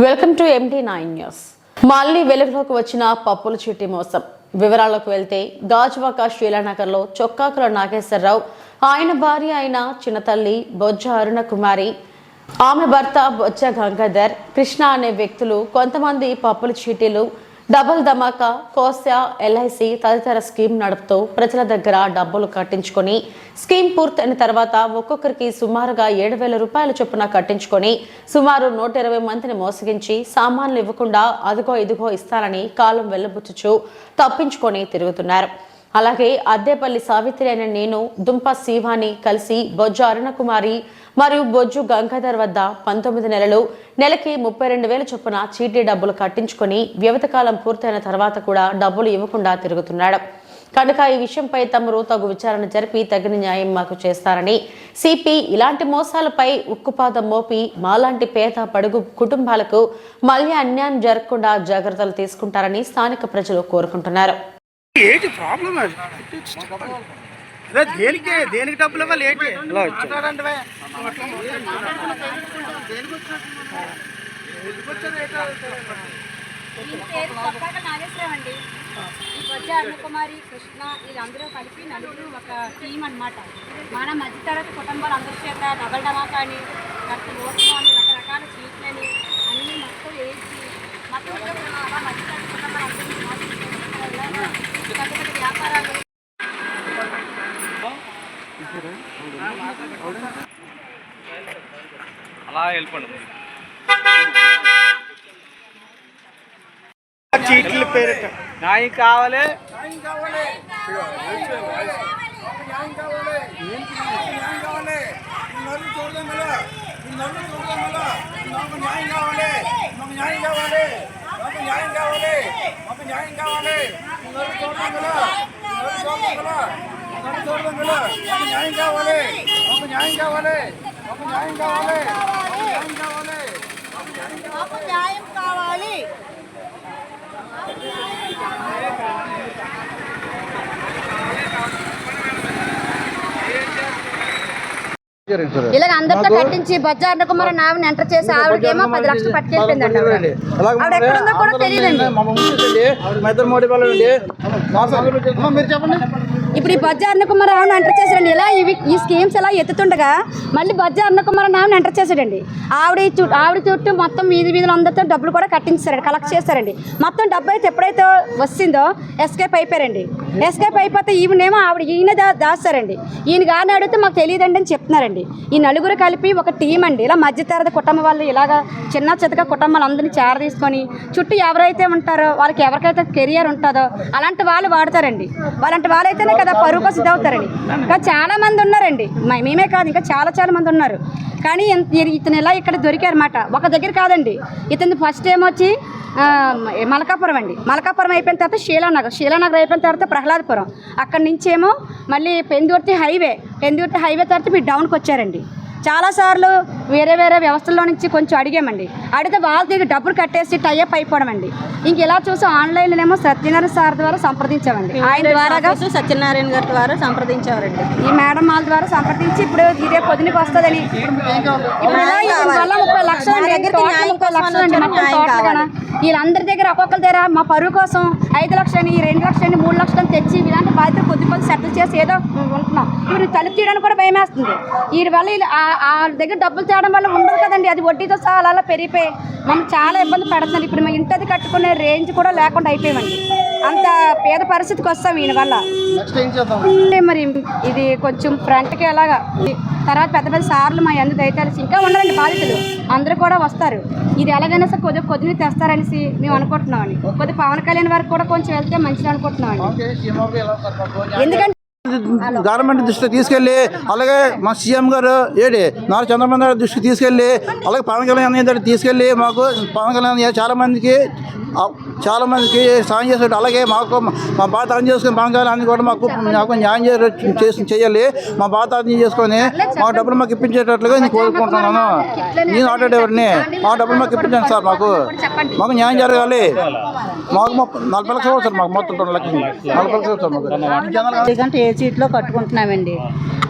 Welcome to MT nine news మళ్ళీ వెలుగులోకి వచ్చిన పప్పుల చిట్టి మోసం. వివరాల్లోకి వెళ్తే గాజువాక శ్రీలానగర్లో చొక్కాకుల నాగేశ్వరరావు ఆయన భార్య అయిన చిన్నతల్లి బొజ్జ అరుణ కుమారి ఆమె భర్త బొజ్జ గంగాధర్ కృష్ణ అనే వ్యక్తులు కొంతమంది పప్పుల చీటీలు డబుల్ ధమాకా కోస్యా ఎల్ఐసి తదితర స్కీమ్ నడుపుతూ ప్రజల దగ్గర డబ్బులు కట్టించుకొని స్కీమ్ పూర్తయిన తర్వాత ఒక్కొక్కరికి సుమారుగా ఏడు వేల రూపాయల చొప్పున కట్టించుకొని సుమారు నూట ఇరవై మందిని మోసగించి సామాన్లు ఇవ్వకుండా అదిగో ఇదిగో ఇస్తారని కాలం వెళ్ళబుచ్చుచు తప్పించుకొని తిరుగుతున్నారు. అలాగే అద్దేపల్లి సావిత్రి అయిన నేను దుంప శివాని కలిసి బొజ్జ అరుణకుమారి మరియు బొజ్జు గంగాధర్ వద్ద పంతొమ్మిది నెలలు నెలకి ముప్పై రెండు వేల చొప్పున చీటీ డబ్బులు కట్టించుకొని వ్యవధి కాలం పూర్తయిన తర్వాత కూడా డబ్బులు ఇవ్వకుండా తిరుగుతున్నాడు. కనుక ఈ విషయంపై తమరు తగు విచారణ జరిపి తగిన న్యాయం మాకు చేస్తారని సిపి ఇలాంటి మోసాలపై ఉక్కుపాదం మోపి మాలాంటి పేద పడుగు కుటుంబాలకు మళ్ళీ అన్యాయం జరగకుండా జాగ్రత్తలు తీసుకుంటారని స్థానిక ప్రజలు కోరుకుంటున్నారు. దేనికి? దేనికి డబ్బులు ఇవ్వాలి? ఏంటి? ఇలా పేరు నాగేశ్వరం అండి వచ్చే అరుణకుమారి కృష్ణ వీళ్ళందరూ కలిపి నలుగురు ఒక టీం అన్నమాట. మన మధ్యతరగతి కుటుంబాలు అందరి చేత డబల్ డమాకా అని లేకపోతే ఓట్లు అని రకరకాల చీట్లని అన్నీ మొత్తం వేసి మొత్తం మధ్యతరగతి కుటుంబాలు వల్ల పెద్ద పెద్ద వ్యాపారాలు అలా వెళ్ళిపోండి చీట్ల పేరిట న్యాయం కావాలి మాకు న్యాయం కావాలి ఇలాగ అందరితో కట్టించి బజార్ కుమార్ నావిని ఎంటర్ చేసి ఆవిడకేమో పది లక్షలు పట్టుకెళ్ళిపోయిందండి ఆవిడ. ఆవిడ ఎక్కడ ఉందో కూడా తెలియదండి మీరు చెప్పండి. ఇప్పుడు ఈ బజ్జా అన్నకుమార్ రావుని ఎంటర్ చేశాడండి. ఇలా ఇవి ఈ స్కీమ్స్ ఇలా ఎత్తుతుండగా మళ్ళీ బజ్జా అన్నకుమార్ రావుని ఎంటర్ చేశాడండి. ఆవిడ చుట్టూ ఆవిడ చుట్టూ మొత్తం వీధి వీధులు అందరితో డబ్బులు కూడా కట్టించారండి కలెక్ట్ చేశారండి. మొత్తం డబ్బు అయితే ఎప్పుడైతే వచ్చిందో ఎస్కేప్ అయిపోయారండి. ఎస్కేప్ అయిపోతే ఈవినేమో ఆవిడ ఈయన దా దాస్తారండి. ఈయన గారిని అడిగితే మాకు తెలియదండి అని చెప్తున్నారండి. ఈ నలుగురు కలిపి ఒక టీం అండి. ఇలా మధ్యతరగతి కుటుంబం వాళ్ళు ఇలాగా చిన్న చితక కుటుంబాలు అందరినీ చేర తీసుకొని చుట్టూ ఎవరైతే ఉంటారో వాళ్ళకి ఎవరికైతే కెరియర్ ఉంటుందో అలాంటి వాళ్ళు వాడతారండి. అలాంటి వాళ్ళైతేనే కదా పరువు కోసం ఇంకా చాలా మంది ఉన్నారండి. మ- మేమే కాదు ఇంకా చాలా చాలా మంది ఉన్నారు. కానీ ఇతను ఇలా ఇక్కడ దొరికారన్నమాట. ఒక దగ్గర కాదండి. ఇతను ఫస్ట్ ఏమొచ్చి మలకాపురం అండి. మలకాపురం అయిపోయిన తర్వాత శీలానగర్. శీలానగర్ అయిపోయిన తర్వాత ప్రహ్లాదపురం. అక్కడి నుంచి ఏమో మళ్ళీ పెందుర్తి హైవే. పెందుర్తి హైవే తర్వాత మీరు డౌన్కి వచ్చారండి. చాలాసార్లు వేరే వేరే వ్యవస్థల్లో నుంచి కొంచెం అడిగామండి. అడిగితే వాళ్ళ దగ్గర డబ్బులు కట్టేసి టైఅప్ అయిపోవడం అండి. ఇంక ఇలా చూసి ఆన్లైన్లోనేమో సత్యనారాయణ సార్ ద్వారా సంప్రదించామండి. ఆయన ద్వారాగా సత్యనారాయణ గారి ద్వారా సంప్రదించారండి ఈ మేడం వాళ్ళ ద్వారా సంప్రదించి ఇప్పుడు ఇదే పొద్దునకి వస్తుందని. ముప్పై లక్షలు ముప్పై లక్షలు అండి. వీళ్ళందరి దగ్గర ఒక్కొక్కరి దగ్గర మా పరువు కోసం ఐదు లక్షలని రెండు లక్షలని మూడు లక్షలని తెచ్చి ఇలాంటి బాధ్యత కొద్ది కొద్ది సెటిల్ చేసి ఏదో ఉంటున్నాం. ఇప్పుడు తలుపు తీయడానికి కూడా భయం వేస్తుంది వీరి వల్ల వీళ్ళు దగ్గర డబ్బులు తేవడం వల్ల ఉండదు కదండి. అది వడ్డీతో సహా అలా అలా పెరిగిపోయి మనం చాలా ఇబ్బంది పడుతున్నారు ఇప్పుడు మేము ఇంటది కట్టుకునే రేంజ్ కూడా లేకుండా అయిపోయామండి అంత పేద పరిస్థితికి వస్తాం ఈయన వల్ల. నెక్స్ట్ ఏం చేద్దాం అంటే మరి ఇది కొంచెం ఫ్రంట్కి ఎలాగా తర్వాత పెద్ద పెద్ద సార్లు మా ఎందుకు దయచేసి ఇంకా ఉండాలండి బాధితులు. అందరూ కూడా వస్తారు. ఇది ఎలాగైనా సరే కొద్దిగా కొద్దిగా తెస్తారనేసి మేము అనుకుంటున్నామండి. కొద్దిగా పవన్ కళ్యాణ్ వరకు కూడా కొంచెం వెళ్తే మంచిది అనుకుంటున్నామండి? ఎందుకంటే గవర్నమెంట్ దృష్టికి తీసుకెళ్ళి అలాగే మా సీఎం గారు ఏడి నారా చంద్రబాబు నాయుడు దృష్టికి తీసుకెళ్ళి అలాగే పవన్ కళ్యాణ్ దగ్గర తీసుకెళ్ళి మాకు పవన్ కళ్యాణ్ చాలామందికి చాలా మందికి ఆ, చాలా మందికి సాయం చేసాడు అలాగే మాకు మా బాధ అర్థం చేసుకుని కళ్యాణ్ అన్ని కూడా మాకు మాకు న్యాయం చేసి చేయాలి. మా బాధ అర్థం చేసుకొని మా డబ్బులు మాకు ఇప్పించేటట్లుగా నేను కోరుకుంటున్నాను. నేను ఆటో డ్రైవర్ని. మా డబ్బులు మాకు ఇప్పించండి సార్ మాకు. మాకు న్యాయం జరగాలి. మాకు మొత్తం నలభై లక్షలు అవుతుంది సార్ మాకు మొత్తం రెండు లక్షలు. నలభై లక్షలు సార్ మాకు. ఎందుకంటే ఏ సీట్లో కట్టుకుంటున్నామండి?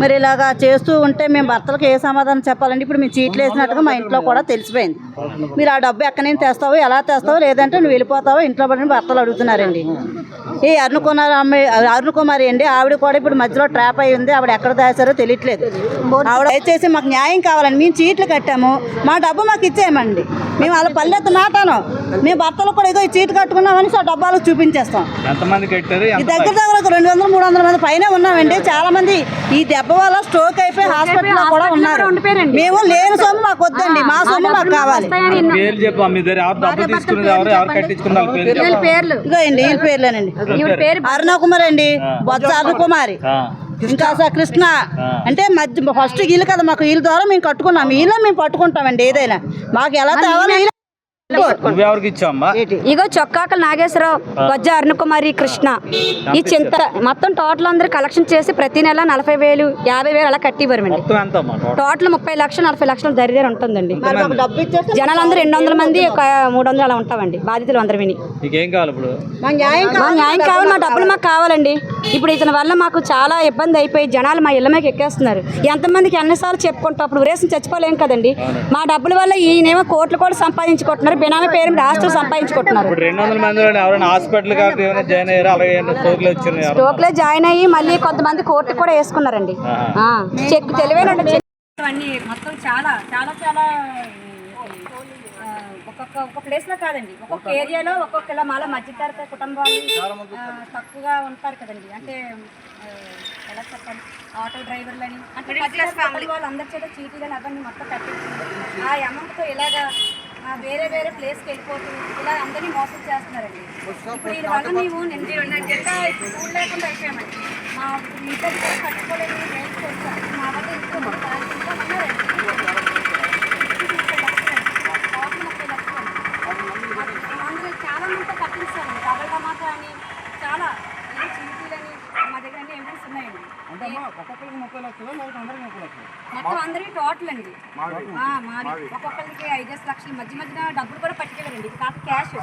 మరి ఇలాగా చేస్తూ ఉంటే మేము భర్తలకు ఏ సమాధానం చెప్పాలండి? ఇప్పుడు మేము చీట్లు వేసినట్టుగా మా ఇంట్లో కూడా తెలిసిపోయింది. మీరు ఆ డబ్బు ఎక్కడి నుంచి తెస్తావో ఎలా తెస్తావో లేదంటే నువ్వు వెళ్ళిపోతావో ఇంట్లో పడిన భర్తలు అడుగుతున్నారండి. ఈ అరుణ్ కుమార్ అమ్మాయి అరుణ్ కుమారి అండి. ఆవిడ కూడా ఇప్పుడు మధ్యలో ట్రాప్ అయి ఉంది. ఆవిడ ఎక్కడ దాచారో తెలియట్లేదు. ఆవిడ దయచేసి మాకు న్యాయం కావాలండి. మేము చీట్లు కట్టాము. మా డబ్బు మాకు ఇచ్చేయమండి. మేము వాళ్ళ పల్లెత్తు మాటాను మేము భర్తలు కూడా ఏదో ఈ చీట్లు కట్టుకున్నామని ఆ డబ్బాలకు చూపించేస్తాం. దగ్గర దగ్గర ఒక రెండు వందల మూడు వందల మంది పైన ఉన్నామండి. చాలా మంది ఈ దెబ్బ వల్ల స్ట్రోక్ అయిపోయి హాస్పిటల్లో కూడా ఉన్నారు. మేము లేని సొమ్ము మాకు వద్దండి. మా సొమ్ము మాకు కావాలి. కట్టించుకున్న వాళ్ళ పేర్లేనండి. అరుణ కుమార్ అండి. బొత్స అరుణ కుమారి ఇంకా అసలు కృష్ణ. అంటే మధ్య ఫస్ట్ వీళ్ళు కదా మాకు వీళ్ళ ద్వారా మేము కట్టుకున్నాం. వీళ్ళే మేము పట్టుకుంటామండి ఏదైనా. మాకు ఎలా తేవాలో నువ్వెవరికి ఇచ్చావమ్మా ఇగో చొక్కాకల నాగేశ్వరరావు గొజ్జ అరుణకుమారి కృష్ణ. ఈ చింత మొత్తం టోటల్ అందరూ కలెక్షన్ చేసి ప్రతి నెల నలభై వేలు యాభై వేలు అలా కట్టివ్వరమండి. మొత్తం ఎంత అమ్మా టోటల్ ముప్పై లక్షలు నలభై లక్షలు దరిదారు ఉంటుందండి. మరి మాకు డబ్బు ఇచ్చేస్తే జనాలందరూ రెండు వందల మంది ఒక మూడు వందలు అలా ఉంటామండి బాధితులు అందరూ విని. నీకేం కావాలి ఇప్పుడు? మా న్యాయం మా న్యాయం కావాలి మా డబ్బులు మాకు కావాలండి. ఇప్పుడు ఇతని వల్ల మాకు చాలా ఇబ్బంది అయిపోయి జనాలు మా ఇళ్ళ మీద ఎక్కేస్తున్నారు. ఎంతమందికి ఎన్నిసార్లు చెప్పుకుంటాం అప్పుడు ఉరేసం చచ్చిపోలేం కదండి. మా డబ్బుల వల్ల ఈయనేమో కోట్లు కూడా సంపాదించుకుంటున్నారు బినామీ పేరు ఆస్తులు సంపాదించుకుంటున్నారు. ఇప్పుడు రెండు వందల మందిలో ఎవరైనా హాస్పిటల్ జాయిన్ అయ్యారు? అలాగే ఎవరు లో జాయిన్ అయ్యి మళ్ళీ కొంతమంది కోర్టు కూడా వేసుకున్నారండి. ఆ, చెక్ తెలివైన అన్నీ మొత్తం చాలా చాలా చాలా ఒక్కొక్క ఒక్క ప్లేస్లో కాదండి. ఒక్కొక్క ఏరియాలో ఒక్కొక్క ఇలా మాలో మధ్యతరగతి కుటుంబాలు తక్కువగా ఉంటారు కదండి. అంటే ఎలా చెప్పాలి? ఆటో డ్రైవర్లని అంటే మధ్యతరగతి వాళ్ళు అందరి చేత చీటీలని అవన్నీ మొత్తం కట్టించింది ఆ అమౌంట్తో ఇలాగా వేరే వేరే ప్లేస్కి వెళ్ళిపోతూ ఇలా అందరినీ మోసం చేస్తున్నారండి. ఇప్పుడు దీని వల్ల మేము నిన్న జిల్లా స్కూల్ లేకుండా అయిపోయామండి. మా ఇంట్లో కూడా వచ్చాం మా వల్ల ఇంట్లో చాలా మంది కట్టించారండి డబల్ టమాటా అని చాలా చీటీలని మా దగ్గర అన్ని ఎవిడెన్స్ ఉన్నాయండి. మొత్తం అందరికీ టోటల్ అండి. మాది. ఒక్కొక్కరికి ఐదేసి లక్షల మధ్య మధ్యన డబ్బులు కూడా పట్టుకెళ్ళారండి. ఇది కాక క్యాష్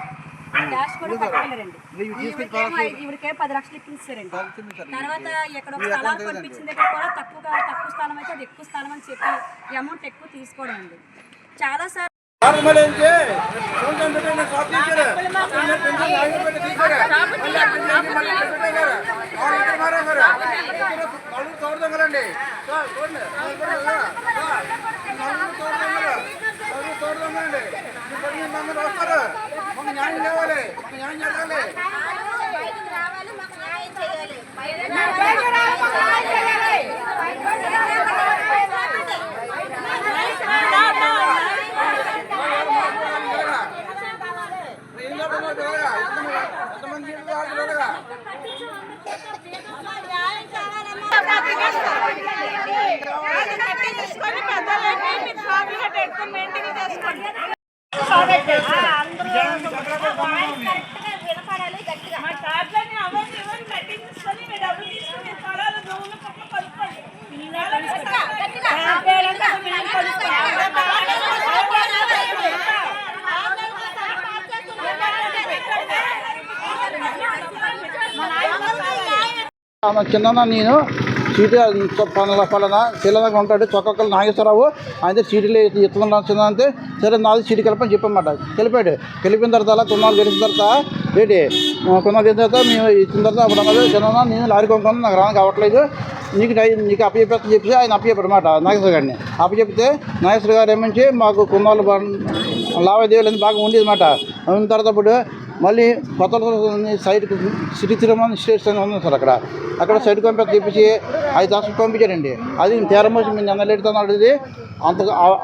క్యాష్ కూడా పట్టుకెళ్ళారండి. ఈవిడికే పది లక్షలు ఇప్పించారండి. తర్వాత ఎక్కడ ఒక స్థలాలు దగ్గర కూడా తక్కువగా తక్కువ స్థలం అయితే అది ఎక్కువ స్థలం అని చెప్పి అమౌంట్ ఎక్కువ తీసుకోవడం అండి చాలా సార్లు ఆమె చిన్న నేను సీటు పనుల పలానా పిల్లలుగా ఉంటాడు చొక్కలు నాగేశ్వరరావు. ఆయన సీటులు ఎత్తుకున్నాను చిన్న అంటే సరే నాది సీటు కలిపని చెప్పమాట. కలిపాడు కలిపిన తర్వాత కొన్నాళ్ళు గెలిచిన తర్వాత ఏంటి కొన్నాళ్ళు గెలిచిన తర్వాత మేము ఇచ్చిన తర్వాత అప్పుడు అన్నది చిన్న నేను లారీ కొనుక్కున్నాను నాకు రానికి అవ్వట్లేదు. నీకు నీకు అప్పచెప్పేస్తా చెప్పి ఆయన అప్పచెప్పాడు అనమాట నాగేశ్వర గారిని. అప్పచెప్తే నాగేశ్వర గారు ఏమించి మాకు కొన్నాళ్ళు లావాదేవీలు అనేది బాగా ఉండేది అనమాట ఉన్న తర్వాత ఇప్పుడు మళ్ళీ కొత్త సైడ్ సిటీ తిరుమల స్టేషన్ ఉంది సార్ అక్కడ. అక్కడ సైడ్ పంపి తెప్పించి ఐదు లక్షలు పంపించారండి. అది తేరమోసి మేము నిన్న లేట్ అంత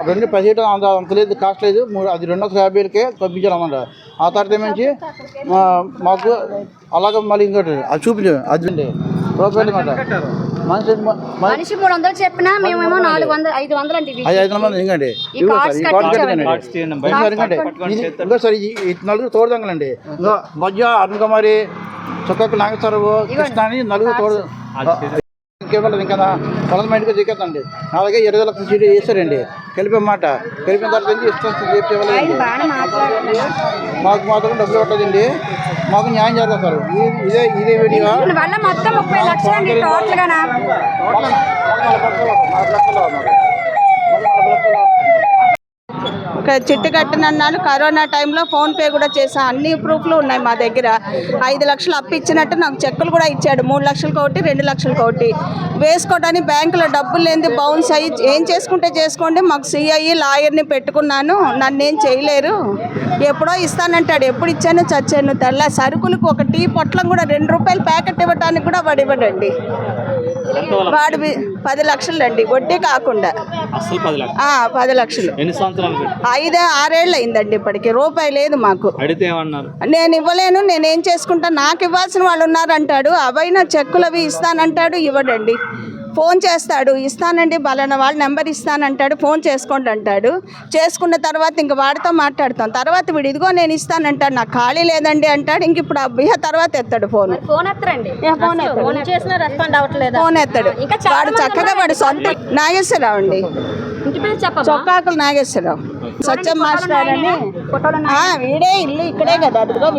రెండు పదిహేడు అంత అంత లేదు కాస్ట్ లేదు. మూడు అది రెండు వందల యాభైలకే పంపించారు అన్నమాట. ఆ తర్వాత నుంచి మాకు అలాగే మళ్ళీ ఇంకోటి అది చూపించు అది అనమాట మనిషి మ- మ- మనిషి మూడు వందలు చెప్పినా మేమేమో నాలుగు వందలు ఐదు వందలు అండి. ఐదు ఇంకండి. ఇంకో సార్ నలుగురు తోడుదంగలండి ఇంకో మధ్య అరుణ్ కుమారి చొక్కకు నాగేశ్వరరావు కృష్ణ అని నలుగురు తోడు ఇంకేమలేదు ఇంకా పొలం మైండ్కి దిగేదండి నా దగ్గర ఇరవై లక్షల సీటు వేసారండి కలిపమాట కలిపిన తర్వాత ఏంటి ఇష్టం చెప్పి మాకు మాత్రం డబ్బులు పట్టదండి మాకు న్యాయం జరుగుతారు ఇదే ఇదే వీడియో మొత్తం ముప్పై లక్షలు టోటల్ గానా టోటల్ ఒక చిట్టు కట్టినన్నాను. కరోనా టైంలో ఫోన్ పే కూడా చేసా అన్ని ప్రూఫ్లు ఉన్నాయి మా దగ్గర. ఐదు లక్షలు అప్పు ఇచ్చినట్టు నాకు చెక్కులు కూడా ఇచ్చాడు. మూడు లక్షలు ఒకటి రెండు లక్షలు ఒకటి వేసుకోవడానికి బ్యాంకులో డబ్బులు లేని బౌన్స్ అయ్యి ఏం చేసుకుంటే చేసుకోండి. మాకు సిఐ లాయర్ని పెట్టుకున్నాను. నన్ను ఏం చేయలేరు. ఎప్పుడో ఇస్తానంటాడు. ఎప్పుడు ఇచ్చాను చచ్చాను. తెల్ల సరుకులకు ఒక టీ పొట్లం కూడా రెండు రూపాయలు ప్యాకెట్ ఇవ్వడానికి కూడా వాడు ఇవ్వడండి. వాడు పది లక్షలు అండి. వడ్డీ కాకుండా. అసలు పది లక్షలు. ఆ, పది లక్షలు. ఎన్ని సంవత్సరాలు ఐదు ఆరేళ్ళు అయిందండి ఇప్పటికి. రూపాయి లేదు మాకు. అడిగితే ఏమన్నారు? నేను ఇవ్వలేను నేనేం చేసుకుంటా? నాకు ఇవ్వాల్సిన వాళ్ళు ఉన్నారంటాడు. అవైనా చెక్కులు అవి ఇస్తానంటాడు ఇవ్వడండి. ఫోన్ చేస్తాడు ఇస్తానండి బలానా వాళ్ళ నెంబర్ ఇస్తానంటాడు ఫోన్ చేసుకోండి అంటాడు. చేసుకున్న తర్వాత ఇంక వాడితో మాట్లాడతాం. తర్వాత వీడు ఇదిగో నేను ఇస్తానంటాడు నాకు ఖాళీ లేదండి అంటాడు. ఇంక ఇప్పుడు అబ్బిహ తర్వాత ఎత్తాడు ఫోన్. ఫోన్ ఎత్తరండి. ఫోన్ ఎత్తాడు. ఫోన్ వాడు చక్కగా వాడు సొంత నాగేశ్వరరావు అండి. చొక్కాకులు నాగేశ్వరరావు. సత్యం మాస్టర్ అని. వీడే ఇల్లు ఇక్కడే కదా. అదిగో